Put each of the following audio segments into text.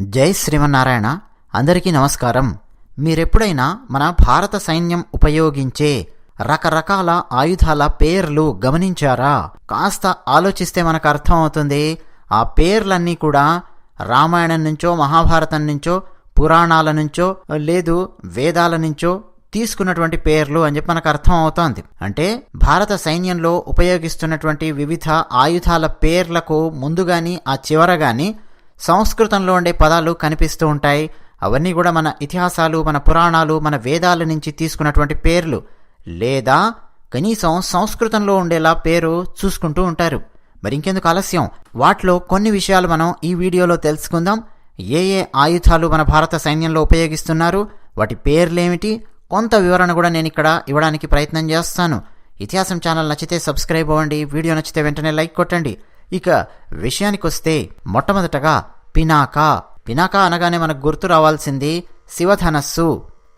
జై శ్రీమన్నారాయణ. అందరికీ నమస్కారం. మీరెప్పుడైనా మన భారత సైన్యం ఉపయోగించే రకరకాల ఆయుధాల పేర్లు గమనించారా? కాస్త ఆలోచిస్తే మనకు అర్థమవుతుంది ఆ పేర్లన్నీ కూడా రామాయణం నుంచో మహాభారతం నుంచో పురాణాల నుంచో లేదు వేదాల నుంచో తీసుకున్నటువంటి పేర్లు అని చెప్పి మనకు అర్థం అవుతోంది. అంటే భారత సైన్యంలో ఉపయోగిస్తున్నటువంటి వివిధ ఆయుధాల పేర్లకు ముందు గాని ఆ చివర గాని సంస్కృతంలో ఉండే పదాలు కనిపిస్తూ ఉంటాయి. అవన్నీ కూడా మన ఇతిహాసాలు మన పురాణాలు మన వేదాల నుంచి తీసుకున్నటువంటి పేర్లు. లేదా కనీసం సంస్కృతంలో ఉండేలా పేరు చూసుకుంటూ ఉంటారు. మరి ఇంకెందుకు ఆలస్యం? వాటిలో కొన్ని విషయాలు మనం ఈ వీడియోలో తెలుసుకుందాం. ఏ ఏ ఆయుధాలు మన భారత సైన్యంలో ఉపయోగిస్తున్నారు? వాటి పేర్లేమిటి? కొంత వివరణ కూడా నేను ఇక్కడ ఇవ్వడానికి ప్రయత్నం చేస్తాను. ఇతిహాసం ఛానల్ నచ్చితే సబ్స్క్రైబ్ అవ్వండి వీడియో నచ్చితే వెంటనే లైక్ కొట్టండి. ఇక విషయానికి వస్తే మొట్టమొదటగా పినాకా. పినాకా అనగానే మనకు గుర్తు రావాల్సింది శివధనస్సు.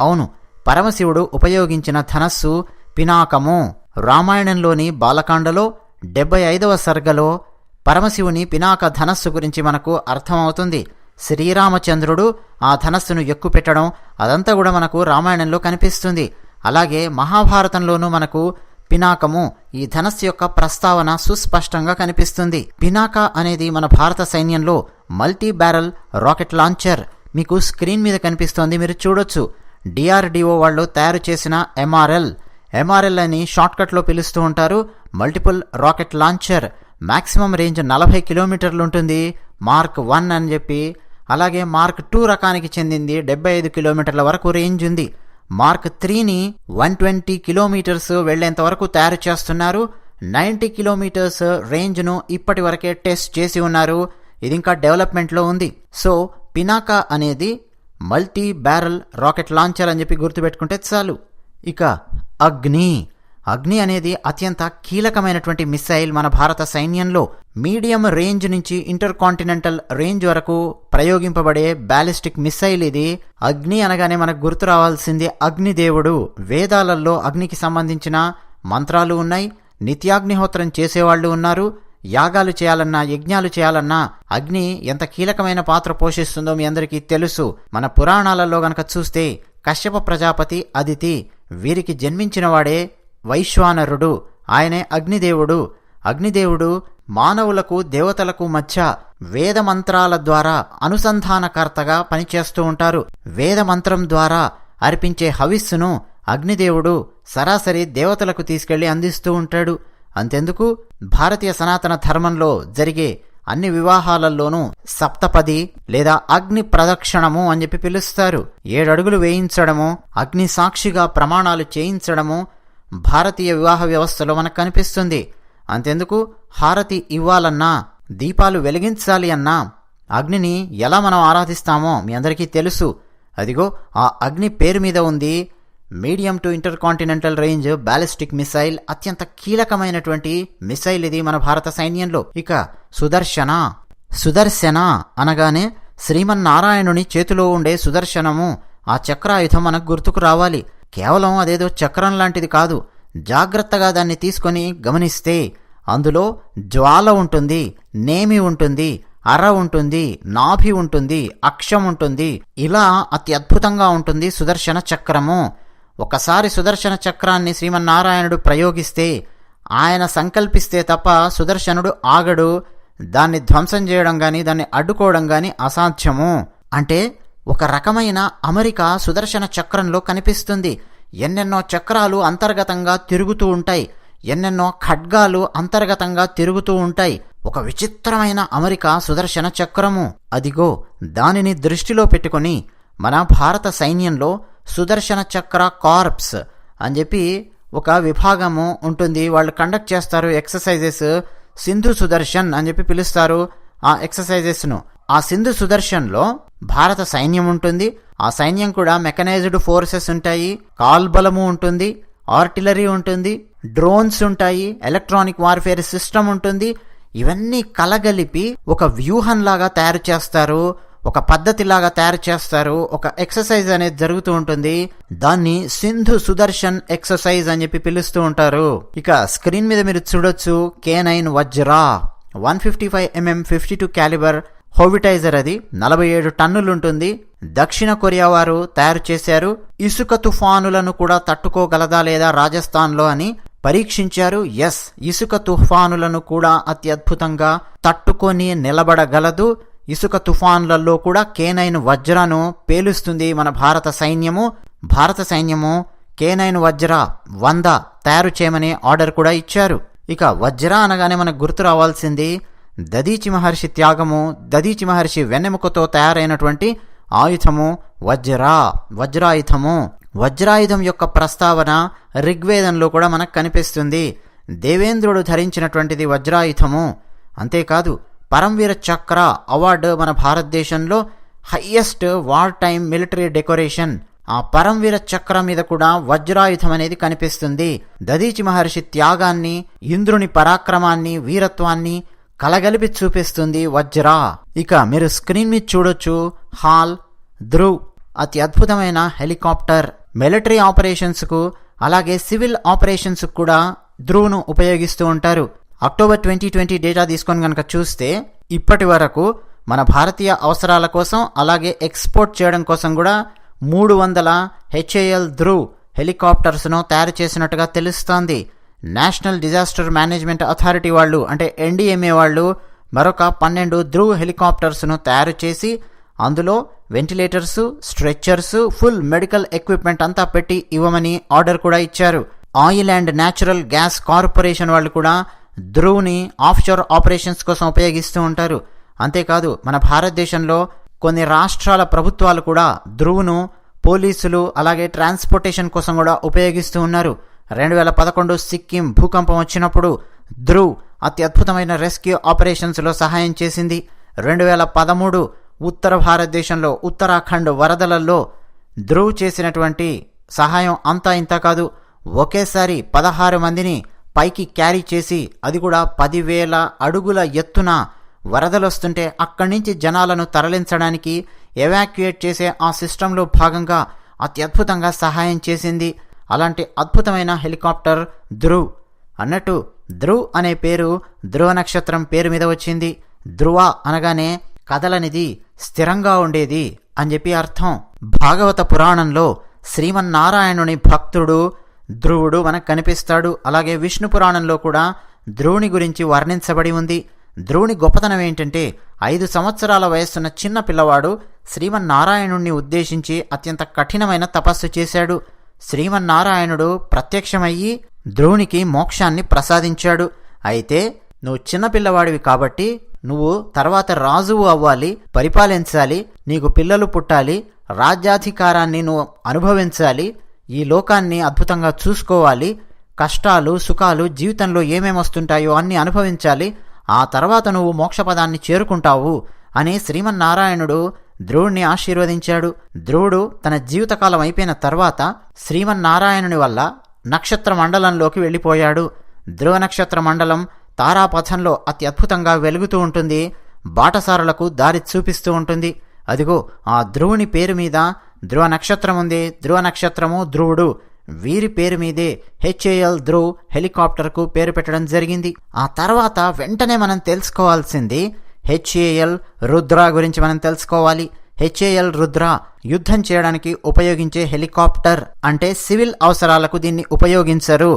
అవును పరమశివుడు ఉపయోగించిన ధనస్సు పినాకము. రామాయణంలోని బాలకాండలో డెబ్బై ఐదవ సర్గలో పరమశివుని పినాక ధనస్సు గురించి మనకు అర్థమవుతుంది. శ్రీరామచంద్రుడు ఆ ధనస్సును ఎక్కుపెట్టడం అదంతా కూడా మనకు రామాయణంలో కనిపిస్తుంది. అలాగే మహాభారతంలోనూ మనకు పినాకము ఈ ధనస్సు యొక్క ప్రస్తావన సుస్పష్టంగా కనిపిస్తుంది. పినాక అనేది మన భారత సైన్యంలో మల్టీ బ్యారల్ రాకెట్ లాంచర్. మీకు స్క్రీన్ మీద కనిపిస్తోంది మీరు చూడొచ్చు. డిఆర్డిఓ వాళ్ళు తయారు చేసిన ఎంఆర్ఎల్ ఎంఆర్ఎల్ అని షార్ట్కట్లో పిలుస్తూ ఉంటారు. Multiple rocket launcher. Maximum range నలభై కిలోమీటర్లు ఉంటుంది. మార్క్ వన్ అని చెప్పి అలాగే మార్క్ టూ రకానికి చెందింది డెబ్బై ఐదు కిలోమీటర్ల వరకు రేంజ్ ఉంది. మార్క్ త్రీని వన్ ట్వంటీ కిలోమీటర్స్ వెళ్ళేంత వరకు తయారు చేస్తున్నారు. నైంటీ కిలోమీటర్స్ రేంజ్ను ఇప్పటి వరకే టెస్ట్ చేసి ఉన్నారు. ఇది ఇంకా డెవలప్మెంట్లో ఉంది. సో పినాకా అనేది మల్టీ బ్యారల్ రాకెట్ లాంచర్ అని చెప్పి గుర్తుపెట్టుకుంటే చాలు. ఇక అగ్ని. అగ్ని అనేది అత్యంత కీలకమైనటువంటి మిసైల్ మన భారత సైన్యంలో మీడియం రేంజ్ నుంచి ఇంటర్ కాంటినెంటల్ రేంజ్ వరకు ప్రయోగింపబడే బ్యాలిస్టిక్ మిసైల్ ఇది. అగ్ని అనగానే మనకు గుర్తు రావాల్సింది అగ్నిదేవుడు. వేదాలలో అగ్నికి సంబంధించిన మంత్రాలు ఉన్నాయి. నిత్యాగ్నిహోత్రం చేసేవాళ్ళు ఉన్నారు. యాగాలు చేయాలన్నా యజ్ఞాలు చేయాలన్నా అగ్ని ఎంత కీలకమైన పాత్ర పోషిస్తుందో మీ అందరికీ తెలుసు. మన పురాణాలలో గనక చూస్తే కశ్యప ప్రజాపతి అదితి వీరికి జన్మించినవాడే వైశ్వానరుడు ఆయనే అగ్నిదేవుడు. అగ్నిదేవుడు మానవులకు దేవతలకు మధ్య వేదమంత్రాల ద్వారా అనుసంధానకర్తగా పనిచేస్తూ ఉంటారు. వేదమంత్రం ద్వారా అర్పించే హవిస్సును అగ్నిదేవుడు సరాసరి దేవతలకు తీసుకెళ్ళి అందిస్తూ ఉంటాడు. అంతెందుకు? భారతీయ సనాతన ధర్మంలో జరిగే అన్ని వివాహాలలోనూ సప్తపది లేదా అగ్ని ప్రదక్షిణము అని చెప్పి పిలుస్తారు. ఏడడుగులు వేయించడము అగ్ని సాక్షిగా ప్రమాణాలు చేయించడము భారతీయ వివాహ వ్యవస్థలో మనకు కనిపిస్తుంది. అంతెందుకు? హారతి ఇవ్వాలన్నా దీపాలు వెలిగించాలి అన్నా అగ్నిని ఎలా మనం ఆరాధిస్తామో మీ అందరికీ తెలుసు. అదిగో ఆ అగ్ని పేరు మీద ఉంది medium to intercontinental range ballistic missile అత్యంత కీలకమైనటువంటి మిసైల్ ఇది మన భారత సైన్యంలో. ఇక సుదర్శన. సుదర్శన అనగానే శ్రీమన్నారాయణుని చేతిలో ఉండే సుదర్శనము. ఆ చక్రాయుధం మనకు గుర్తుకు రావాలి. కేవలం అదేదో చక్రం లాంటిది కాదు. జాగ్రత్తగా దాన్ని తీసుకొని గమనిస్తే అందులో జ్వాల ఉంటుంది నేమి ఉంటుంది అర ఉంటుంది నాభి ఉంటుంది అక్షం ఉంటుంది. ఇలా అతి అద్భుతంగా ఉంటుంది సుదర్శన చక్రము. ఒకసారి సుదర్శన చక్రాన్ని శ్రీమన్నారాయణుడు ప్రయోగిస్తే ఆయన సంకల్పిస్తే తప్ప సుదర్శనుడు ఆగడు. దాన్ని ధ్వంసం చేయడం గాని దాన్ని అడ్డుకోవడం గాని అసాధ్యము. అంటే ఒక రకమైన అమెరికా సుదర్శన చక్రంలో కనిపిస్తుంది. ఎన్నెన్నో చక్రాలు అంతర్గతంగా తిరుగుతూ ఉంటాయి. ఎన్నెన్నో ఖడ్గాలు అంతర్గతంగా తిరుగుతూ ఉంటాయి. ఒక విచిత్రమైన అమెరికా సుదర్శన చక్రము. అదిగో దానిని దృష్టిలో పెట్టుకొని మన భారత సైన్యంలో సుదర్శన చక్ర కార్ప్స్ అని చెప్పి ఒక విభాగము ఉంటుంది. వాళ్ళు కండక్ట్ చేస్తారు ఎక్సర్సైజెస్ సింధు సుదర్శన్ అని చెప్పి పిలుస్తారు ఆ ఎక్సర్సైజెస్ను. ఆ సింధు సుదర్శన్లో భారత సైన్యం ఉంటుంది. ఆ సైన్యం కూడా మెకనైజ్డ్ ఫోర్సెస్ ఉంటాయి. కాల్బలము ఉంటుంది. ఆర్టిలరీ ఉంటుంది. డ్రోన్స్ ఉంటాయి. ఎలక్ట్రానిక్ వార్ఫేర్ సిస్టమ్ ఉంటుంది. ఇవన్నీ కలగలిపి ఒక వ్యూహంలాగా తయారు చేస్తారు. ఒక పద్ధతిలాగా తయారు చేస్తారు. ఒక ఎక్సర్సైజ్ అనేది జరుగుతూ ఉంటుంది. దాన్ని సింధు సుదర్శన్ ఎక్సర్సైజ్ అని చెప్పి పిలుస్తూ ఉంటారు. ఇక స్క్రీన్ మీద మీరు చూడొచ్చు. K nine Vajra. One fifty five M M fifty two calibre. Howitzer అది. నలభై ఏడు టన్నులుంటుంది. దక్షిణ కొరియా వారు తయారు చేశారు. ఇసుక తుఫానులను కూడా తట్టుకోగలదా లేదా రాజస్థాన్లో అని పరీక్షించారు. ఎస్ ఇసుక తుఫానులను కూడా అత్యద్భుతంగా తట్టుకొని నిలబడగలదు. ఇసుక తుఫాన్లలో కూడా కేనైన్ వజ్రను పేలుస్తుంది మన భారత సైన్యము. భారత సైన్యము కేనైన్ వజ్ర వంద తయారు చేయమని ఆర్డర్ కూడా ఇచ్చారు. ఇక వజ్ర అనగానే మనకు గుర్తు రావాల్సింది దదీచి మహర్షి త్యాగము దదీచి మహర్షి వెన్నెముకతో తయారైనటువంటి ఆయుధము వజ్ర వజ్రాయుధము. వజ్రాయుధం యొక్క ప్రస్తావన ఋగ్వేదంలో కూడా మనకు కనిపిస్తుంది. దేవేంద్రుడు ధరించినటువంటిది వజ్రాయుధము. అంతేకాదు పరంవీర చక్ర అవార్డు మన భారతదేశంలో highest war time military decoration. ఆ పరంవీర చక్ర మీద కూడా వజ్రాయుధం అనేది కనిపిస్తుంది. దదీచి మహర్షి త్యాగాన్ని ఇంద్రుని పరాక్రమాన్ని వీరత్వాన్ని కలగలిపి చూపిస్తుంది వజ్రా. ఇక మీరు స్క్రీన్ మీద చూడొచ్చు హాల్ ధ్రువ్ అతి అద్భుతమైన హెలికాప్టర్. మిలిటరీ ఆపరేషన్స్కు అలాగే సివిల్ ఆపరేషన్స్ కూడా ధ్రువ్ను ఉపయోగిస్తూ ఉంటారు. అక్టోబర్ ట్వంటీ ట్వంటీ డేటా తీసుకొని కనుక చూస్తే ఇప్పటి వరకు మన భారతీయ అవసరాల కోసం అలాగే ఎక్స్పోర్ట్ చేయడం కోసం కూడా మూడు వందల హెచ్ఏఎల్ ధ్రువ్ హెలికాప్టర్స్ను తయారు చేసినట్టుగా తెలుస్తోంది. నేషనల్ డిజాస్టర్ మేనేజ్మెంట్ అథారిటీ వాళ్ళు అంటే ఎన్డీఎంఏ వాళ్ళు మరొక పన్నెండు ధ్రువ్ హెలికాప్టర్స్ను తయారు చేసి అందులో ventilators stretchers full medical equipment అంతా పెట్టి ఇవ్వమని ఆర్డర్ కూడా ఇచ్చారు. Oil and natural gas corporation వాళ్ళు కూడా ధ్రువ్ని ఆఫ్షోర్ ఆపరేషన్స్ కోసం ఉపయోగిస్తూ ఉంటారు. అంతేకాదు మన భారతదేశంలో కొన్ని రాష్ట్రాల ప్రభుత్వాలు కూడా ధ్రువ్ను పోలీసులు అలాగే ట్రాన్స్పోర్టేషన్ కోసం కూడా ఉపయోగిస్తూ ఉన్నారు. రెండు వేల పదకొండు సిక్కిం భూకంపం వచ్చినప్పుడు ధ్రువ్ అతి అద్భుతమైన రెస్క్యూ ఆపరేషన్స్లో సహాయం చేసింది. రెండు వేల పదమూడు ఉత్తర భారతదేశంలో ఉత్తరాఖండ్ వరదలలో ధ్రువ్ చేసినటువంటి సహాయం అంతా ఇంత కాదు. ఒకేసారి పదహారు మందిని పైకి క్యారీ చేసి అది కూడా పదివేల అడుగుల ఎత్తున వరదలొస్తుంటే అక్కడి నుంచి జనాలను తరలించడానికి ఎవాక్యుయేట్ చేసే ఆ సిస్టంలో భాగంగా అతి అద్భుతంగా సహాయం చేసింది. అలాంటి అద్భుతమైన హెలికాప్టర్ ధ్రువ్ అన్నట్టు ధ్రువ్ అనే పేరు ధ్రువ నక్షత్రం పేరు మీద వచ్చింది. ధ్రువ అనగానే కదలనిది స్థిరంగా ఉండేది అని చెప్పి అర్థం. భాగవత పురాణంలో శ్రీమన్నారాయణుని భక్తుడు ధ్రువుడు మనకు కనిపిస్తాడు. అలాగే విష్ణు పురాణంలో కూడా ధ్రువుని గురించి వర్ణించబడి ఉంది. ధ్రువుని గొప్పతనం ఏంటంటే ఐదు సంవత్సరాల వయస్సున్న చిన్న పిల్లవాడు శ్రీమన్నారాయణుణ్ణి ఉద్దేశించి అత్యంత కఠినమైన తపస్సు చేశాడు. శ్రీమన్నారాయణుడు ప్రత్యక్షమయ్యి ద్రోణికి మోక్షాన్ని ప్రసాదించాడు. అయితే నువ్వు చిన్నపిల్లవాడివి కాబట్టి నువ్వు తర్వాత రాజువు అవ్వాలి పరిపాలించాలి నీకు పిల్లలు పుట్టాలి రాజ్యాధికారాన్ని నువ్వు అనుభవించాలి ఈ లోకాన్ని అద్భుతంగా చూసుకోవాలి కష్టాలు సుఖాలు జీవితంలో ఏమేమి వస్తుంటాయో అన్ని అనుభవించాలి ఆ తర్వాత నువ్వు మోక్షపదాన్ని చేరుకుంటావు అని శ్రీమన్నారాయణుడు ధ్రువుణ్ణి ఆశీర్వదించాడు. ధ్రువుడు తన జీవితకాలం అయిపోయిన తర్వాత శ్రీమన్నారాయణుని వల్ల నక్షత్ర మండలంలోకి వెళ్ళిపోయాడు. ధ్రువ నక్షత్ర మండలం తారాపథంలో అతి అద్భుతంగా వెలుగుతూ ఉంటుంది. బాటసారులకు దారి చూపిస్తూ ఉంటుంది. అదిగో ఆ ధ్రువుని పేరు మీద ధ్రువ నక్షత్రం ఉంది. ధ్రువ నక్షత్రము ధ్రువుడు వీరి పేరు మీదే హెచ్ఏఎల్ ధ్రువ్ హెలికాప్టర్కు పేరు పెట్టడం జరిగింది. ఆ తర్వాత వెంటనే మనం తెలుసుకోవాల్సింది హెచ్ఏఎల్ రుద్ర గురించి మనం తెలుసుకోవాలి. హెచ్ఏఎల్ రుద్ర యుద్ధం చేయడానికి ఉపయోగించే హెలికాప్టర్ అంటే సివిల్ అవసరాలకు దీన్ని ఉపయోగించరు.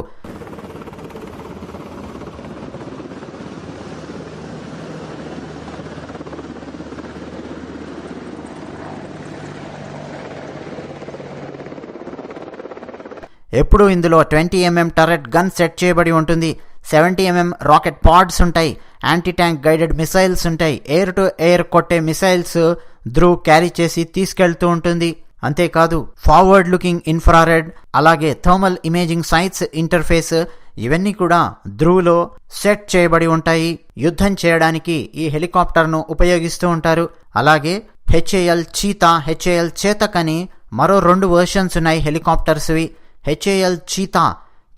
ఎప్పుడు ఇందులో twenty M M turret gun set చేయబడి ఉంటుంది. Seventy M M rocket pods ఉంటాయి. యాంటీ ట్యాంక్ గైడెడ్ మిసైల్స్ ఉంటాయి. ఎయిర్ టు ఎయిర్ కొట్టే మిసైల్స్ ధ్రువ్ క్యారీ చేసి తీసుకెళ్తూ ఉంటుంది. అంతేకాదు ఫార్వర్డ్ లుకింగ్ ఇన్ఫ్రారెడ్ అలాగే థర్మల్ ఇమేజింగ్ సైన్స్ ఇంటర్ఫేస్ ఇవన్నీ కూడా ధ్రువ్లో సెట్ చేయబడి ఉంటాయి. యుద్ధం చేయడానికి ఈ హెలికాప్టర్ను ఉపయోగిస్తూ ఉంటారు. అలాగే హెచ్ఏఎల్ చీతా హెచ్ఏఎల్ చేతక్ అని మరో రెండు వర్షన్స్ ఉన్నాయి హెలికాప్టర్స్వి. HAL cheetah.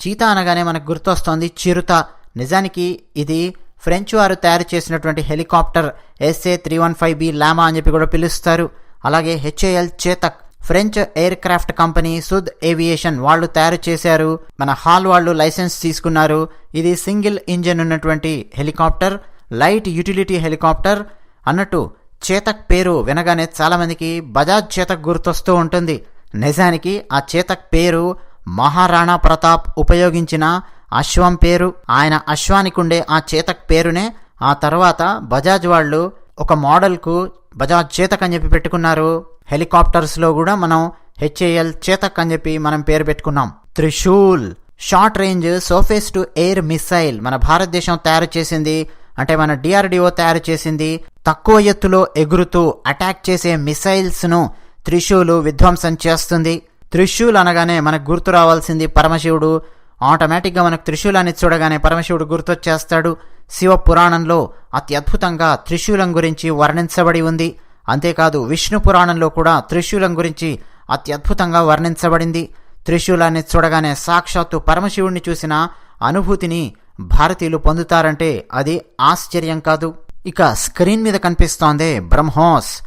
చీతా అనగానే మనకు గుర్తొస్తోంది చిరుత. నిజానికి ఇది ఫ్రెంచ్ వారు తయారు చేసినటువంటి helicopter S A three one five B Lama అని చెప్పి కూడా పిలుస్తారు. అలాగే H A L Chetak French aircraft company Sud aviation వాళ్ళు తయారు చేశారు. మన హాల్ వాళ్ళు లైసెన్స్ తీసుకున్నారు. ఇది సింగిల్ ఇంజన్ ఉన్నటువంటి హెలికాప్టర్ లైట్ యూటిలిటీ హెలికాప్టర్ అన్నట్టు చేతక్ పేరు వినగానే చాలామందికి బజాజ్ చేతక్ గుర్తొస్తూ ఉంటుంది. నిజానికి ఆ చేతక్ పేరు మహారాణా ప్రతాప్ ఉపయోగించిన అశ్వం పేరు. ఆయన అశ్వానికి ఉండే ఆ చేతక్ పేరునే. ఆ తర్వాత బజాజ్ వాళ్ళు ఒక మోడల్కు బజాజ్ చేతక్ అని చెప్పి పెట్టుకున్నారు. హెలికాప్టర్స్లో కూడా మనం హెచ్ఏఎల్ చేతక్ అని చెప్పి మనం పేరు పెట్టుకున్నాం. Trishul short range surface to air missile మన భారతదేశం తయారు చేసింది. అంటే మన డిఆర్డిఓ తయారు చేసింది. తక్కువ ఎత్తులో ఎగురుతూ అటాక్ చేసే మిసైల్స్ను త్రిశూలు విధ్వంసం చేస్తుంది. త్రిశూల్ అనగానే మనకు గుర్తు రావాల్సింది పరమశివుడు. ఆటోమేటిక్గా మనకు త్రిశూలాన్ని చూడగానే పరమశివుడు గుర్తొచ్చేస్తాడు. శివ పురాణంలో అత్యద్భుతంగా త్రిశూలం గురించి వర్ణించబడి ఉంది. అంతేకాదు విష్ణు పురాణంలో కూడా త్రిశూలం గురించి అత్యద్భుతంగా వర్ణించబడింది. త్రిశూలాన్ని చూడగానే సాక్షాత్తు పరమశివుణ్ణి చూసిన అనుభూతిని భారతీయులు పొందుతారంటే అది ఆశ్చర్యం కాదు. ఇక స్క్రీన్ మీద కనిపిస్తోందే బ్రహ్మోస్.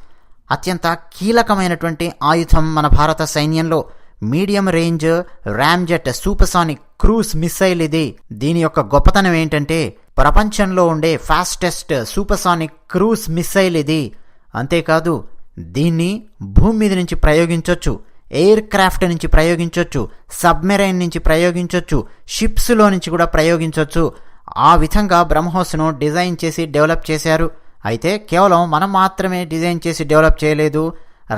అత్యంత కీలకమైనటువంటి ఆయుధం మన భారత సైన్యంలో. Medium range ramjet supersonic cruise missile ఇది. దీని యొక్క గొప్పతనం ఏంటంటే ప్రపంచంలో ఉండే ఫాస్టెస్ట్ సూపర్సానిక్ క్రూజ్ మిసైల్ ఇది. అంతేకాదు దీన్ని భూమి మీద నుంచి ప్రయోగించవచ్చు ఎయిర్ క్రాఫ్ట్ నుంచి ప్రయోగించవచ్చు సబ్మెరైన్ నుంచి ప్రయోగించవచ్చు షిప్స్లో నుంచి కూడా ప్రయోగించవచ్చు ఆ విధంగా బ్రహ్మోస్ను డిజైన్ చేసి డెవలప్ చేశారు. అయితే కేవలం మనం మాత్రమే డిజైన్ చేసి డెవలప్ చేయలేదు.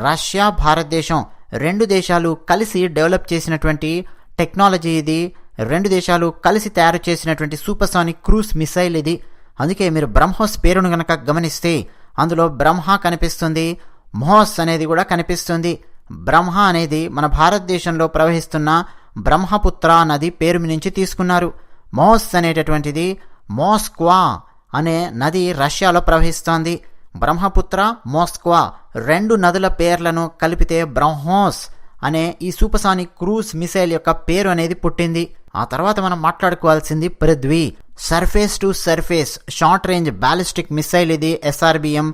రష్యా భారతదేశం రెండు దేశాలు కలిసి డెవలప్ చేసినటువంటి టెక్నాలజీ ఇది. రెండు దేశాలు కలిసి తయారు చేసినటువంటి సూపర్సానిక్ క్రూజ్ మిసైల్ ఇది. అందుకే మీరు బ్రహ్మోస్ పేరును గనక గమనిస్తే అందులో బ్రహ్మ కనిపిస్తుంది. మోస్ అనేది కూడా కనిపిస్తుంది. బ్రహ్మ అనేది మన భారతదేశంలో ప్రవహిస్తున్న బ్రహ్మపుత్ర నది పేరు నుంచి తీసుకున్నారు. మోస్ అనేటటువంటిది మోస్క్వా అనే నది రష్యాలో ప్రవహిస్తోంది. బ్రహ్మపుత్ర మోస్క్వా రెండు నదుల పేర్లను కలిపితే బ్రహ్మోస్ అనే ఈ సూపర్సానిక్ క్రూజ్ మిసైల్ యొక్క పేరు అనేది పుట్టింది. ఆ తర్వాత మనం మాట్లాడుకోవాల్సింది Prithvi. Surface to surface short range ballistic missile ఇది S R B M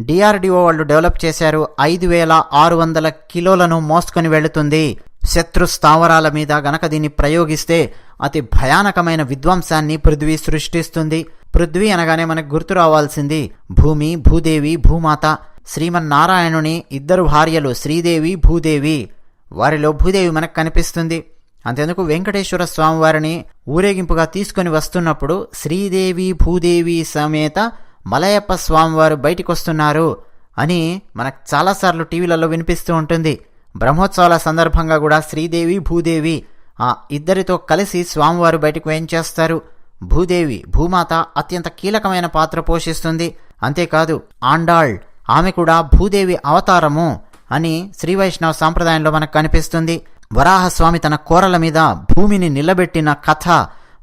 D R D O వాళ్ళు డెవలప్ చేశారు. ఐదు వేల ఆరు వందల కిలోలను మోసుకొని వెళుతుంది. శత్రు స్థావరాల మీద గనక దీన్ని ప్రయోగిస్తే అతి భయానకమైన విధ్వంసాన్ని పృథ్వీ సృష్టిస్తుంది. పృథ్వీ అనగానే మనకు గుర్తు రావాల్సింది భూమి భూదేవి భూమాత శ్రీమన్నారాయణుని ఇద్దరు భార్యలు శ్రీదేవి భూదేవి. వారిలో భూదేవి మనకు కనిపిస్తుంది. అంతేందుకు వెంకటేశ్వర స్వామివారిని ఊరేగింపుగా తీసుకొని వస్తున్నప్పుడు శ్రీదేవి భూదేవి సమేత మలయప్ప స్వామివారు బయటికి వస్తున్నారు అని మనకు చాలాసార్లు టీవీలలో వినిపిస్తూ ఉంటుంది. బ్రహ్మోత్సవాల సందర్భంగా కూడా శ్రీదేవి భూదేవి ఆ ఇద్దరితో కలిసి స్వామివారు బయటకు వేయించేస్తారు భూదేవి భూమాత అత్యంత కీలకమైన పాత్ర పోషిస్తుంది. అంతేకాదు ఆండాళ్ ఆమె కూడా భూదేవి అవతారము అని శ్రీవైష్ణవ సాంప్రదాయంలో మనకు కనిపిస్తుంది. వరాహస్వామి తన కోరల మీద భూమిని నిలబెట్టిన కథ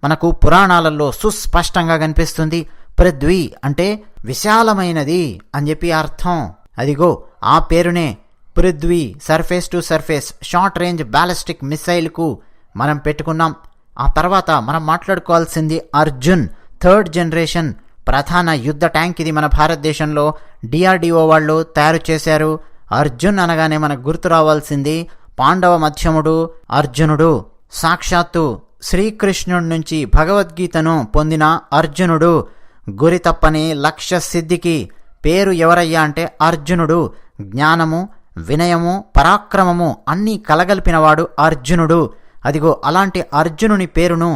మనకు పురాణాలలో సుస్పష్టంగా కనిపిస్తుంది. పృథ్వీ అంటే విశాలమైనది అని చెప్పి అర్థం. అదిగో ఆ పేరునే Prithvi surface to surface short range ballistic మిసైల్కు మనం పెట్టుకున్నాం. ఆ తర్వాత మనం మాట్లాడుకోవాల్సింది అర్జున్ థర్డ్ జనరేషన్ ప్రధాన యుద్ధ ట్యాంక్ ఇది మన భారతదేశంలో. డిఆర్డిఓ వాళ్ళు తయారు చేశారు. అర్జున్ అనగానే మనకు గుర్తు రావాల్సింది పాండవ మధ్యముడు అర్జునుడు. సాక్షాత్తు శ్రీకృష్ణుడి నుంచి భగవద్గీతను పొందిన అర్జునుడు. గురి తప్పని లక్ష్య సిద్ధికి పేరు ఎవరయ్యా అంటే అర్జునుడు. జ్ఞానము వినయము పరాక్రమము అన్నీ కలగలిపినవాడు అర్జునుడు. అదిగో అలాంటి అర్జునుని పేరును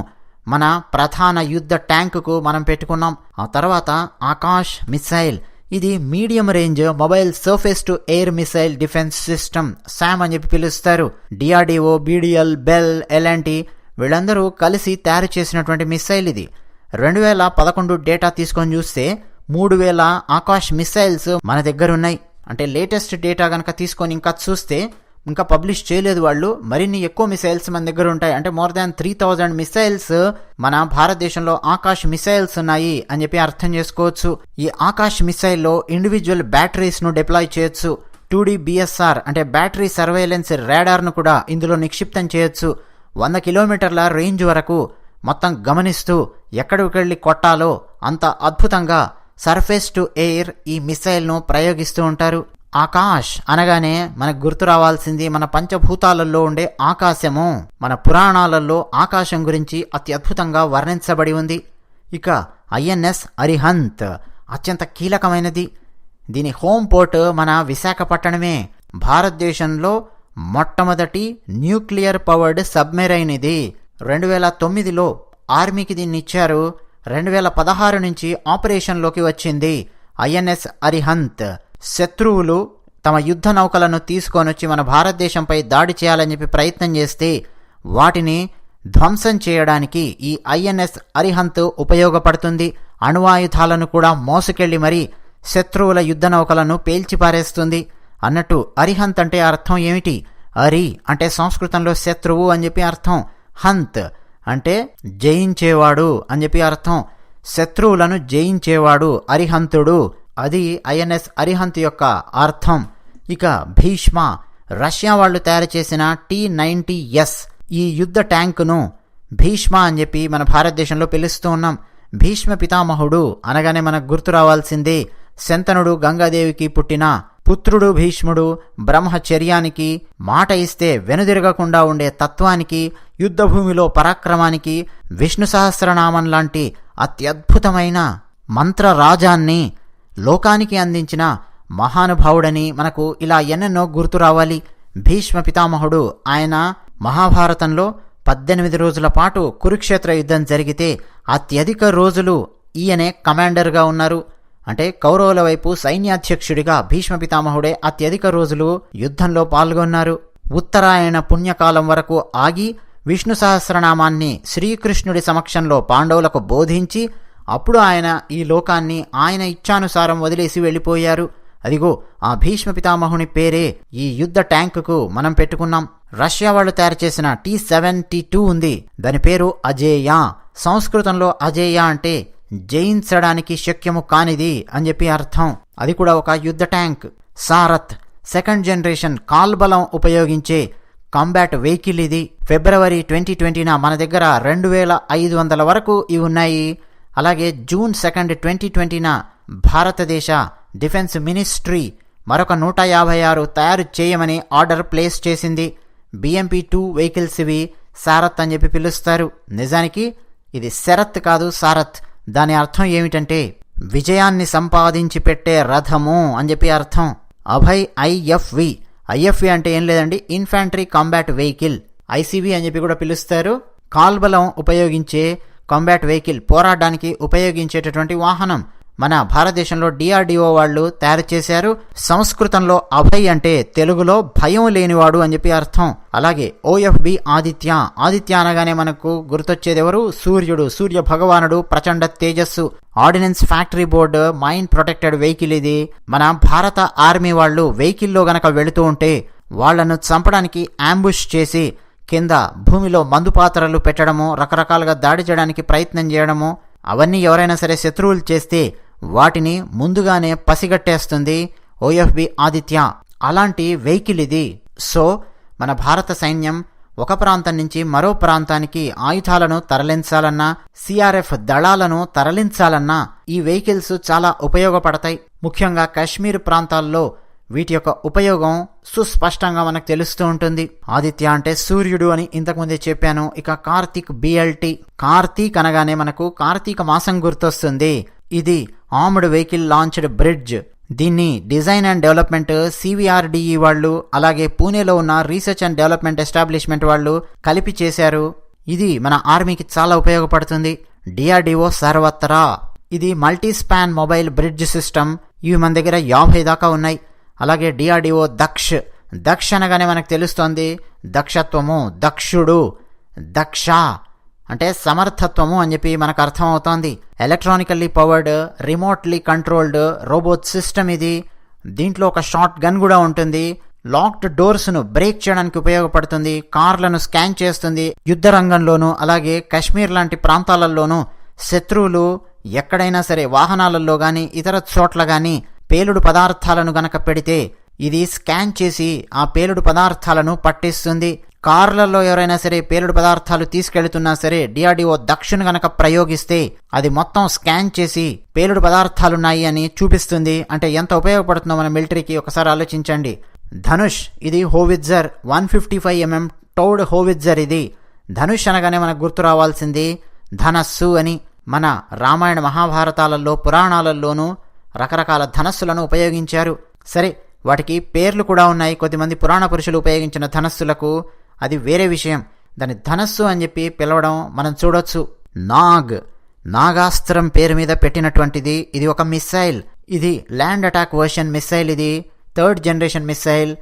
మన ప్రధాన యుద్ధ ట్యాంకుకు మనం పెట్టుకున్నాం. ఆ తర్వాత ఆకాష్ మిసైల్ ఇది medium range mobile surface to air missile defence system SAM అని చెప్పి పిలుస్తారు. డిఆర్డిఓ బీడిఎల్ బెల్ ఎలాంటి వీళ్ళందరూ కలిసి తయారు చేసినటువంటి మిసైల్ ఇది. రెండు వేల పదకొండు డేటా తీసుకొని చూస్తే మూడు వేల ఆకాష్ మిసైల్స్ మన దగ్గర ఉన్నాయి. అంటే లేటెస్ట్ డేటా కనుక తీసుకొని ఇంకా చూస్తే ఇంకా పబ్లిష్ చేయలేదు వాళ్ళు. మరిన్ని ఎక్కువ మిసైల్స్ మన దగ్గర ఉంటాయి. అంటే more than three thousand missiles మన భారతదేశంలో ఆకాష్ మిసైల్స్ ఉన్నాయి అని చెప్పి అర్థం చేసుకోవచ్చు. ఈ ఆకాష్ మిసైల్లో ఇండివిజువల్ బ్యాటరీస్ను డిప్లాయ్ చేయొచ్చు. టూ బిఎస్ఆర్ అంటే బ్యాటరీ సర్వేలెన్స్ను కూడా ఇందులో నిక్షిప్తం చేయొచ్చు. వంద కిలోమీటర్ల రేంజ్ వరకు మొత్తం గమనిస్తూ ఎక్కడికెళ్ళి కొట్టాలో అంత అద్భుతంగా సర్ఫేస్ టు ఎయిర్ ఈ మిసైల్ను ప్రయోగిస్తూ ఉంటారు. ఆకాష్ అనగానే మనకు గుర్తు రావాల్సింది మన పంచభూతాలలో ఉండే ఆకాశము. మన పురాణాలలో ఆకాశం గురించి అతి అద్భుతంగా వర్ణించబడి ఉంది. ఇక ఐఎన్ఎస్ అరిహంత్ అత్యంత కీలకమైనది. దీని హోమ్ పోర్ట్ మన విశాఖపట్టణమే. భారతదేశంలో మొట్టమొదటి న్యూక్లియర్ పవర్డ్ సబ్మెరైన్ ఇది రెండు వేల తొమ్మిదిలో ఆర్మీకి దీన్ని ఇచ్చారు. రెండు వేల పదహారు నుంచి ఆపరేషన్లోకి వచ్చింది ఐఎన్ఎస్ అరిహంత్. శత్రువులు తమ యుద్ధ నౌకలను తీసుకొనొచ్చి మన భారతదేశంపై దాడి చేయాలని చెప్పి ప్రయత్నం చేస్తే వాటిని ధ్వంసం చేయడానికి ఈ ఐఎన్ఎస్ అరిహంత్ ఉపయోగపడుతుంది. అణువాయుధాలను కూడా మోసుకెళ్ళి మరీ శత్రువుల యుద్ధ నౌకలను పేల్చిపారేస్తుంది. అన్నట్టు అరిహంత్ అంటే అర్థం ఏమిటి? అరి అంటే సంస్కృతంలో శత్రువు అని చెప్పి అర్థం. హంత్ అంటే జయించేవాడు అని చెప్పి అర్థం. శత్రువులను జయించేవాడు అరిహంతుడు. అది ఐఎన్ఎస్ అరిహంత్ యొక్క అర్థం. ఇక భీష్మ రష్యా వాళ్ళు తయారు చేసిన టీ నైంటీ ఎస్ ఈ యుద్ధ ట్యాంకును భీష్మ అని చెప్పి మన భారతదేశంలో పిలుస్తూ ఉన్నాం. భీష్మ పితామహుడు అనగానే మనకు గుర్తు రావాల్సిందే శంతనుడు గంగాదేవికి పుట్టిన పుత్రుడు భీష్ముడు బ్రహ్మచర్యానికి మాట ఇస్తే వెనుదిరగకుండా ఉండే తత్వానికి యుద్ధభూమిలో పరాక్రమానికి విష్ణు సహస్రనామం లాంటి అత్యద్భుతమైన మంత్రరాజాన్ని లోకానికి అందించిన మహానుభావుడని మనకు ఇలా ఎన్నెన్నో గుర్తు రావాలి. భీష్మ పితామహుడు ఆయన మహాభారతంలో పద్దెనిమిది రోజుల పాటు కురుక్షేత్ర యుద్ధం జరిగితే అత్యధిక రోజులు ఈయనే కమాండర్గా ఉన్నారు. అంటే కౌరవుల వైపు సైన్యాధ్యక్షుడిగా భీష్మ పితామహుడే అత్యధిక రోజులు యుద్ధంలో పాల్గొన్నారు. ఉత్తరాయణ పుణ్యకాలం వరకు ఆగి విష్ణు సహస్రనామాన్ని శ్రీకృష్ణుడి సమక్షంలో పాండవులకు బోధించి అప్పుడు ఆయన ఈ లోకాన్ని ఆయన ఇచ్చానుసారం వదిలేసి వెళ్ళిపోయారు. అదిగో ఆ భీష్మ పితామహుని పేరే ఈ యుద్ధ ట్యాంకుకు మనం పెట్టుకున్నాం. రష్యా వాళ్ళు తయారు చేసిన టీ సెవెంటీ టూ ఉంది. దాని పేరు అజేయ. సంస్కృతంలో అజేయ అంటే జయించడానికి శక్యము కానిది అని చెప్పి అర్థం. అది కూడా ఒక యుద్ధ ట్యాంక్. సారత్ సెకండ్ జనరేషన్ కాల్బలం ఉపయోగించే కాంబాట్ వెహికల్ ఇది. ఫిబ్రవరి ట్వంటీ ట్వంటీన మన దగ్గర రెండు వేల ఐదు వందల వరకు ఇవి ఉన్నాయి. అలాగే జూన్ సెకండ్ ట్వంటీ ట్వంటీన భారతదేశ డిఫెన్స్ మినిస్ట్రీ మరొక నూట యాభై ఆరు తయారు చేయమని ఆర్డర్ ప్లేస్ చేసింది. బిఎంపీ టూ వెహికల్స్ ఇవి సారత్ అని చెప్పి పిలుస్తారు. నిజానికి ఇది శరత్ కాదు సారత్. దాని అర్థం ఏమిటంటే విజయాన్ని సంపాదించి పెట్టే రథము అని చెప్పి అర్థం. అభయ్ ఐఎఫ్వి ఐఎఫ్వి అంటే ఏం లేదండి ఇన్ఫాంట్రీ కాంబాట్ వెహికల్ ఐసీవి అని చెప్పి కూడా పిలుస్తారు. కాల్బలం ఉపయోగించే కాంబాట్ వెహికల్ పోరాడడానికి ఉపయోగించేటటువంటి వాహనం. మన భారతదేశంలో డిఆర్డిఓ వాళ్ళు తయారు చేశారు. సంస్కృతంలో అభయ్ అంటే తెలుగులో భయం లేనివాడు అని చెప్పి అర్థం. అలాగే ఓఎఫ్బి ఆదిత్య. ఆదిత్య అనగానే మనకు గుర్తొచ్చేది ఎవరు? సూర్యుడు. సూర్య భగవానుడు ప్రచండ తేజస్సు. Ordnance factory board mine protected vehicle ఇది. మన భారత ఆర్మీ వాళ్ళు వెహికల్లో గనక వెళుతూ ఉంటే వాళ్ళను చంపడానికి అంబుష్ చేసి కింద భూమిలో మందు పాత్రలు పెట్టడము రకరకాలుగా దాడి చేయడానికి ప్రయత్నం చేయడము అవన్నీ ఎవరైనా సరే శత్రువులు చేస్తే వాటిని ముందుగానే పసిగట్టేస్తుంది ఓఎఫ్బి ఆదిత్య. అలాంటి వెహికల్ ఇది. సో మన భారత సైన్యం ఒక ప్రాంతం నుంచి మరో ప్రాంతానికి ఆయుధాలను తరలించాలన్నా సిఆర్ఎఫ్ దళాలను తరలించాలన్నా ఈ వెహికల్స్ చాలా ఉపయోగపడతాయి. ముఖ్యంగా కాశ్మీర్ ప్రాంతాల్లో వీటి యొక్క ఉపయోగం సుస్పష్టంగా మనకు తెలుస్తూ ఉంటుంది. ఆదిత్య అంటే సూర్యుడు అని ఇంతకుముందే చెప్పాను. ఇక కార్తీక్ బిఎల్టీ కార్తీక్ అనగానే మనకు కార్తీక మాసం గుర్తొస్తుంది. ఇది ఆమ్డ్ వెహికల్ లాంచ్డ్ బ్రిడ్జ్. దీన్ని design and development C V R D E వాళ్ళు అలాగే పూణేలో ఉన్న రీసెర్చ్ అండ్ డెవలప్మెంట్ ఎస్టాబ్లిష్మెంట్ వాళ్ళు కలిపి చేశారు. ఇది మన ఆర్మీకి చాలా ఉపయోగపడుతుంది. D R D O Sarvatra. ఇది multi span mobile bridge system. ఇవి మన దగ్గర యాభై దాకా ఉన్నాయి. అలాగే డిఆర్డిఓ దక్ష్. దక్ష అనగానే మనకు తెలుస్తోంది దక్షత్వము దక్షుడు దక్ష. అంటే సమర్థత్వము అని చెప్పి మనకు అర్థమవుతోంది. Electronically powered remotely controlled robot system ఇది. దీంట్లో ఒక షార్ట్ గన్ కూడా ఉంటుంది. లాక్డ్ డోర్స్ను బ్రేక్ చేయడానికి ఉపయోగపడుతుంది. కార్లను స్కాన్ చేస్తుంది. యుద్ధ రంగంలోనూ అలాగే కాశ్మీర్ లాంటి ప్రాంతాలలోనూ శత్రువులు ఎక్కడైనా సరే వాహనాలలో కానీ ఇతర చోట్ల కానీ పేలుడు పదార్థాలను గనక పెడితే ఇది స్కాన్ చేసి ఆ పేలుడు పదార్థాలను పట్టిస్తుంది. కార్లలో ఎవరైనా సరే పేలుడు పదార్థాలు తీసుకెళ్తున్నా సరే డిఆర్డిఓ దక్షిణ గనక ప్రయోగిస్తే అది మొత్తం స్కాన్ చేసి పేలుడు పదార్థాలున్నాయి అని చూపిస్తుంది. అంటే ఎంత ఉపయోగపడుతుందో మన మిలిటరీకి ఒకసారి ఆలోచించండి. ధనుష్ ఇది howitzer one fifty five M M towed howitzer ఇది. ధనుష్ అనగానే మనకు గుర్తు రావాల్సింది ధనస్సు అని. మన రామాయణ మహాభారతాలలో పురాణాలలోనూ రకరకాల ధనస్సులను ఉపయోగించారు. సరే వాటికి పేర్లు కూడా ఉన్నాయి. కొద్దిమంది పురాణ పురుషులు ఉపయోగించిన ధనస్సులకు అది వేరే విషయం. దాని ధనస్సు అని చెప్పి పిలవడం మనం చూడొచ్చు. నాగ్. నాగాస్త్రం పేరు మీద పెట్టినటువంటిది. ఇది ఒక మిస్సైల్. ఇది ల్యాండ్ అటాక్ వర్షన్ మిస్సైల్ ఇది. Third generation missile.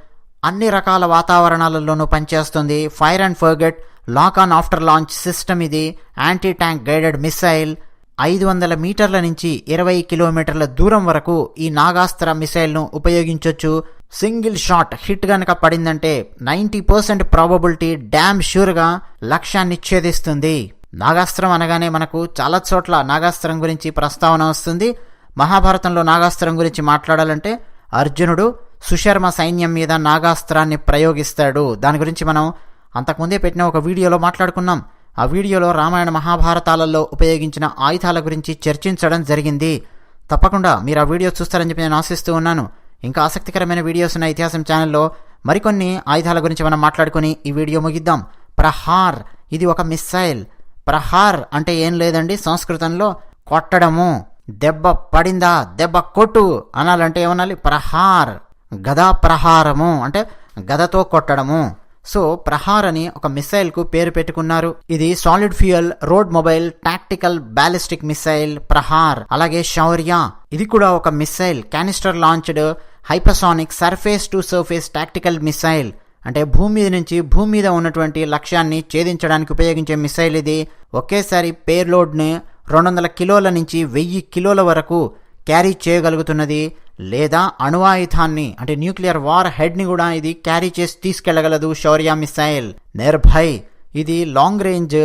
అన్ని రకాల వాతావరణాలలోనూ పనిచేస్తుంది. Fire and forget lock on after launch system ఇది. Anti tank guided missile. ఐదు వందల మీటర్ల నుంచి ఇరవై కిలోమీటర్ల దూరం వరకు ఈ నాగాస్త్ర మిసైల్ను ఉపయోగించవచ్చు సింగిల్ షాట్ హిట్ గనక పడిందంటే నైంటీ పర్సెంట్ ప్రాబబిలిటీ డ్యామ్ షూర్గా లక్ష్యాన్ని ఛేదిస్తుంది. నాగాస్త్రం అనగానే మనకు చాలా చోట్ల నాగాస్త్రం గురించి ప్రస్తావన వస్తుంది. మహాభారతంలో నాగాస్త్రం గురించి మాట్లాడాలంటే అర్జునుడు సుశర్మ సైన్యం మీద నాగాస్త్రాన్ని ప్రయోగిస్తాడు. దాని గురించి మనం అంతకుముందే పెట్టిన ఒక వీడియోలో మాట్లాడుకున్నాం. ఆ వీడియోలో రామాయణ మహాభారతాలలో ఉపయోగించిన ఆయుధాల గురించి చర్చించడం జరిగింది. తప్పకుండా మీరు ఆ వీడియో చూస్తారని చెప్పి నేను ఆశిస్తూ ఉన్నాను. ఇంకా ఆసక్తికరమైన వీడియోస్ ఉన్న ఇతిహాసం ఛానల్లో మరికొన్ని ఆయుధాల గురించి మనం మాట్లాడుకుని ఈ వీడియో ముగిద్దాం. ప్రహార్ ఇది ఒక మిస్సైల్. ప్రహార్ అంటే ఏం లేదండి సంస్కృతంలో కొట్టడము. దెబ్బ పడిందా దెబ్బ కొట్టు అనాలంటే ఏమనాలి? ప్రహార్. గదా ప్రహారము అంటే గదతో కొట్టడము. సో ప్రహార్ అని ఒక మిసైల్కు పేరు పెట్టుకున్నారు. ఇది solid fuel road mobile tactical ballistic missile Prahaar అలాగే శౌర్య. ఇది కూడా ఒక missile canister launched hypersonic surface to surface tactical missile. అంటే భూమి మీద నుంచి భూమి మీద ఉన్నటువంటి లక్ష్యాన్ని ఛేదించడానికి ఉపయోగించే మిసైల్ ఇది. ఒకేసారి పేర్లోడ్ని రెండు వందల కిలోల నుంచి వెయ్యి కిలోల వరకు క్యారీ చేయగలుగుతున్నది లేదా అణువాయుధాన్ని అంటే న్యూక్లియర్ వార్ హెడ్ని కూడా ఇది క్యారీ చేసి తీసుకెళ్ళగలదు శౌర్య మిసైల్. నిర్భయ్! ఇది లాంగ్ రేంజ్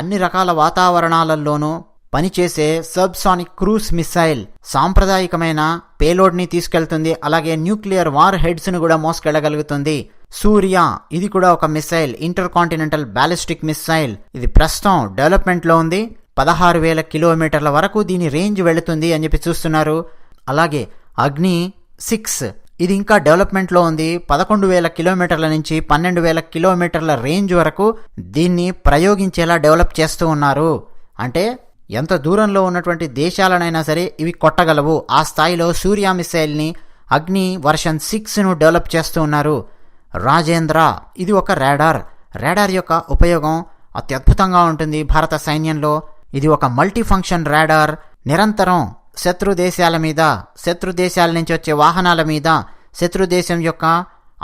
అన్ని రకాల వాతావరణాలలోనూ పనిచేసే సబ్సానిక్ క్రూస్ మిసైల్. సాంప్రదాయకమైన పేలోడ్ని తీసుకెళ్తుంది అలాగే న్యూక్లియర్ వార్ హెడ్స్ను కూడా మోసుకెళ్ళగలుగుతుంది. సూర్య! ఇది కూడా ఒక missile intercontinental ballistic missile. ఇది ప్రస్తుతం డెవలప్మెంట్లో ఉంది. పదహారు వేల కిలోమీటర్ల వరకు దీని రేంజ్ వెళుతుంది అని చెప్పి చూస్తున్నారు. అలాగే అగ్ని సిక్స్. ఇది ఇంకా డెవలప్మెంట్లో ఉంది. పదకొండు వేల కిలోమీటర్ల నుంచి పన్నెండు వేల కిలోమీటర్ల రేంజ్ వరకు దీన్ని ప్రయోగించేలా డెవలప్ చేస్తూ ఉన్నారు. అంటే ఎంత దూరంలో ఉన్నటువంటి దేశాలనైనా సరే ఇవి కొట్టగలవు. ఆ స్థాయిలో సూర్య మిసైల్ని అగ్ని వర్షన్ సిక్స్ను డెవలప్ చేస్తూ ఉన్నారు. రాజేంద్ర ఇది ఒక రాడార్. రాడార్ యొక్క ఉపయోగం అత్యద్భుతంగా ఉంటుంది భారత సైన్యంలో. ఇది ఒక మల్టీ ఫంక్షన్ రాడార్ నిరంతరం శత్రు దేశాల మీద శత్రు దేశాల నుంచి వచ్చే వాహనాల మీద శత్రు దేశం యొక్క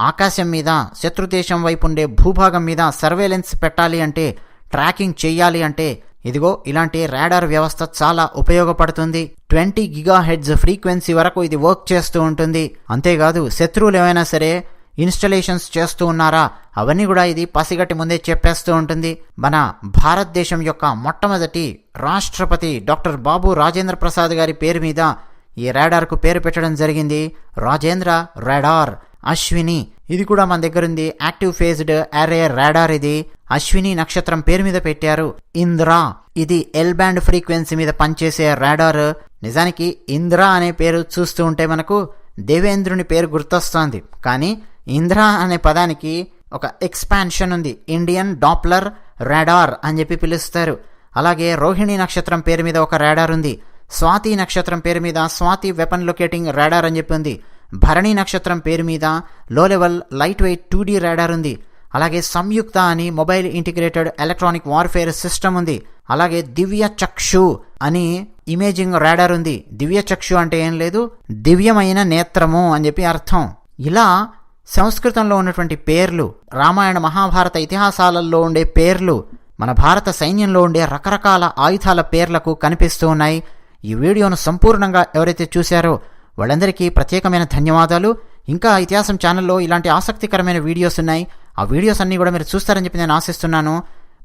ఆకాశం మీద శత్రు దేశం వైపు ఉండే భూభాగం మీద సర్వేలెన్స్ పెట్టాలి అంటే ట్రాకింగ్ చేయాలి అంటే ఇదిగో ఇలాంటి రాడార్ వ్యవస్థ చాలా ఉపయోగపడుతుంది. ట్వంటీ గిగా హెడ్స్ ఫ్రీక్వెన్సీ వరకు ఇది వర్క్ చేస్తూ ఉంటుంది. అంతేకాదు శత్రువులు ఏమైనా సరే ఇన్స్టలేషన్స్ చేస్తూ ఉన్నారా? అవన్నీ కూడా ఇది పసిగట్టి ముందే చెప్పేస్తూ ఉంటుంది. మన భారతదేశం యొక్క మొట్టమొదటి రాష్ట్రపతి డాక్టర్ బాబు రాజేంద్ర ప్రసాద్ గారి పేరు మీద ఈ రాడార్కు పేరు పెట్టడం జరిగింది. రాజేంద్ర రాడార్ అశ్విని. ఇది కూడా మన దగ్గర ఉంది. యాక్టివ్ ఫేజ్డ్ అరే రాడార్ ఇది. అశ్విని నక్షత్రం పేరు మీద పెట్టారు. ఇంద్రా. ఇది ఎల్ బ్యాండ్ ఫ్రీక్వెన్సీ మీద పనిచేసే రాడార్. నిజానికి ఇంద్రా అనే పేరు చూస్తూ ఉంటే మనకు దేవేంద్రుని పేరు గుర్తొస్తోంది. కానీ ఇంద్ర అనే పదానికి ఒక ఎక్స్పాన్షన్ ఉంది. ఇండియన్ డాప్లర్ రాడార్ అని చెప్పి పిలుస్తారు. అలాగే రోహిణి నక్షత్రం పేరు మీద ఒక రాడార్ ఉంది. స్వాతి నక్షత్రం పేరు మీద స్వాతి వెపన్ లొకేటింగ్ రాడార్ అని చెప్పి ఉంది. భరణి నక్షత్రం పేరు మీద low level light weight two D radar ఉంది. అలాగే సంయుక్త అని mobile integrated electronic warfare system ఉంది. అలాగే దివ్య చక్షు అని ఇమేజింగ్ రాడార్ ఉంది. దివ్య చక్షు అంటే ఏం లేదు దివ్యమైన నేత్రము అని చెప్పి అర్థం. ఇలా సంస్కృతంలో ఉన్నటువంటి పేర్లు రామాయణ మహాభారత ఇతిహాసాలలో ఉండే పేర్లు మన భారత సైన్యంలో ఉండే రకరకాల ఆయుధాల పేర్లకు కనిపిస్తూ ఉన్నాయి. ఈ వీడియోను సంపూర్ణంగా ఎవరైతే చూశారో వాళ్ళందరికీ ప్రత్యేకమైన ధన్యవాదాలు. ఇంకా ఇతిహాసం ఛానల్లో ఇలాంటి ఆసక్తికరమైన వీడియోస్ ఉన్నాయి. ఆ వీడియోస్ అన్నీ కూడా మీరు చూస్తారని చెప్పి నేను ఆశిస్తున్నాను.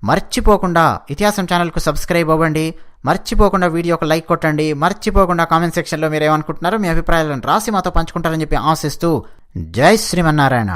మర్చిపోకుండా ఇతిహాసం ఛానల్కు సబ్స్క్రైబ్ అవ్వండి. మర్చిపోకుండా వీడియోకి లైక్ కొట్టండి. మర్చిపోకుండా కామెంట్ సెక్షన్లో మీరు ఏమనుకుంటున్నారో మీ అభిప్రాయాలను రాసి మాతో పంచుకుంటారని చెప్పి ఆశిస్తూ జై శ్రీమన్నారాయణ.